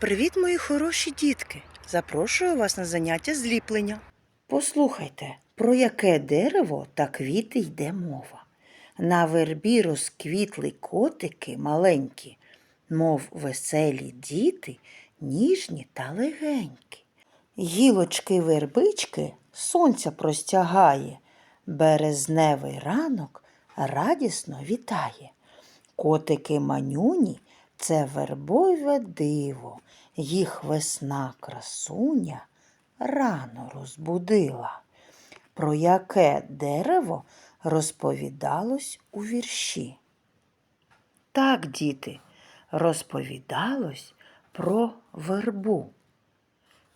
Привіт, мої хороші дітки! Запрошую вас на заняття зліплення. Послухайте, про яке дерево та квіти йде мова. На вербі розквітли котики маленькі, мов веселі діти, ніжні та легенькі. Гілочки вербички сонця простягає, березневий ранок радісно вітає. Котики манюні це вербове диво, їх весна красуня рано розбудила. Про яке дерево розповідалось у вірші? Так, діти, розповідалось про вербу.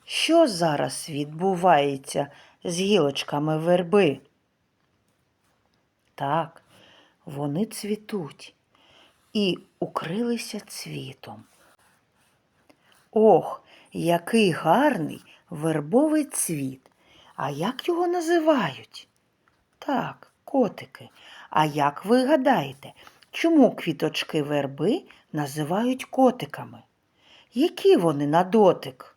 Що зараз відбувається з гілочками верби? Так, вони цвітуть і укрилися цвітом. Ох, який гарний вербовий цвіт. А як його називають? Так, котики. А як ви гадаєте, чому квіточки верби називають котиками? Які вони на дотик?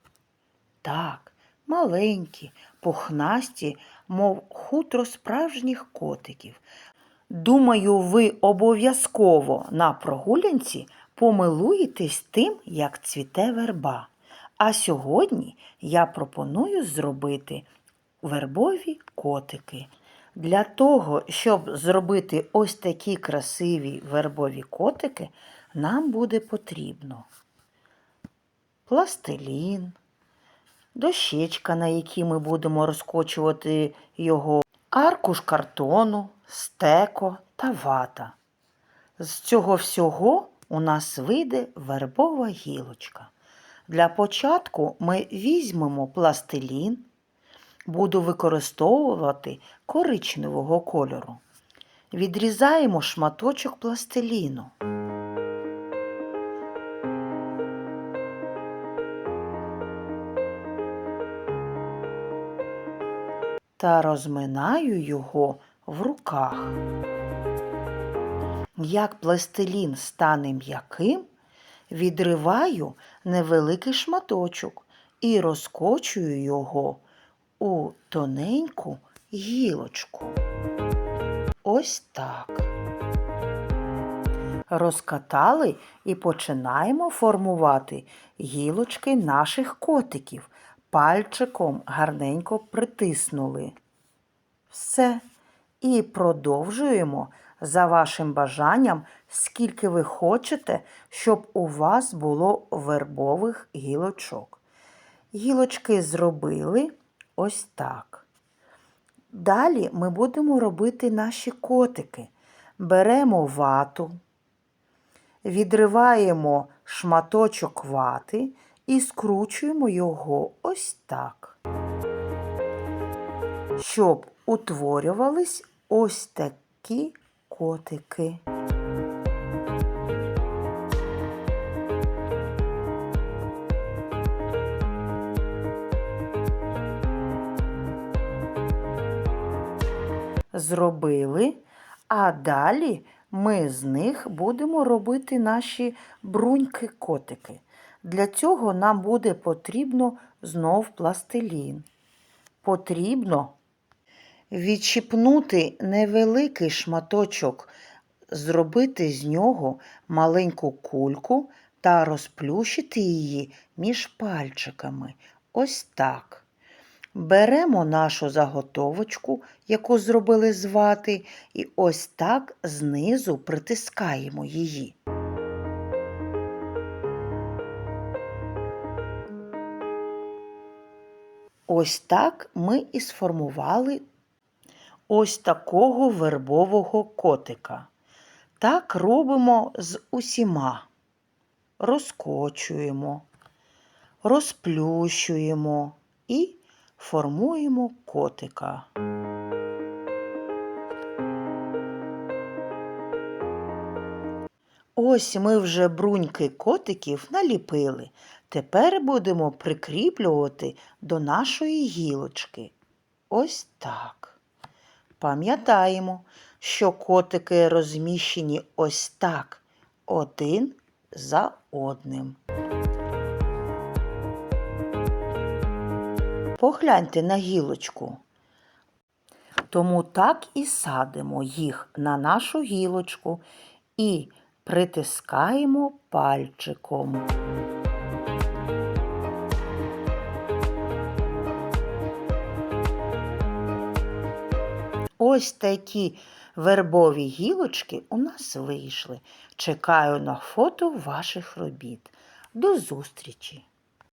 Так, маленькі, пухнасті, мов хутро справжніх котиків. Думаю, ви обов'язково на прогулянці помилуєтесь тим, як цвіте верба. А сьогодні я пропоную зробити вербові котики. Для того, щоб зробити ось такі красиві вербові котики, нам буде потрібно пластилін, дощечка, на якій ми будемо розкочувати його, аркуш картону, стеко та вата. З цього всього у нас вийде вербова гілочка. Для початку ми візьмемо пластилін, буду використовувати коричневого кольору. Відрізаємо шматочок пластиліну. Та розминаю його в руках. Як пластилін стане м'яким, відриваю невеликий шматочок і розкочую його у тоненьку гілочку. Ось так. Розкатали і починаємо формувати гілочки наших котиків. Пальчиком гарненько притиснули. Все. І продовжуємо за вашим бажанням, скільки ви хочете, щоб у вас було вербових гілочок. Гілочки зробили ось так. Далі ми будемо робити наші котики. Беремо вату, відриваємо шматочок вати і скручуємо його ось так, щоб утворювались ось такі котики. Зробили, а далі ми з них будемо робити наші бруньки-котики. Для цього нам буде потрібно знов пластилін. Потрібно відчіпнути невеликий шматочок, зробити з нього маленьку кульку та розплющити її між пальчиками. Ось так. Беремо нашу заготовочку, яку зробили з вати, і ось так знизу притискаємо її. Ось так ми і сформували ось такого вербового котика. Так робимо з усіма. Розкочуємо, розплющуємо і формуємо котика. Ось ми вже бруньки котиків наліпили. Тепер будемо прикріплювати до нашої гілочки. Ось так. Пам'ятаємо, що котики розміщені ось так, один за одним. Погляньте на гілочку. Тому так і садимо їх на нашу гілочку і притискаємо пальчиком. Ось такі вербові гілочки у нас вийшли. Чекаю на фото ваших робіт. До зустрічі!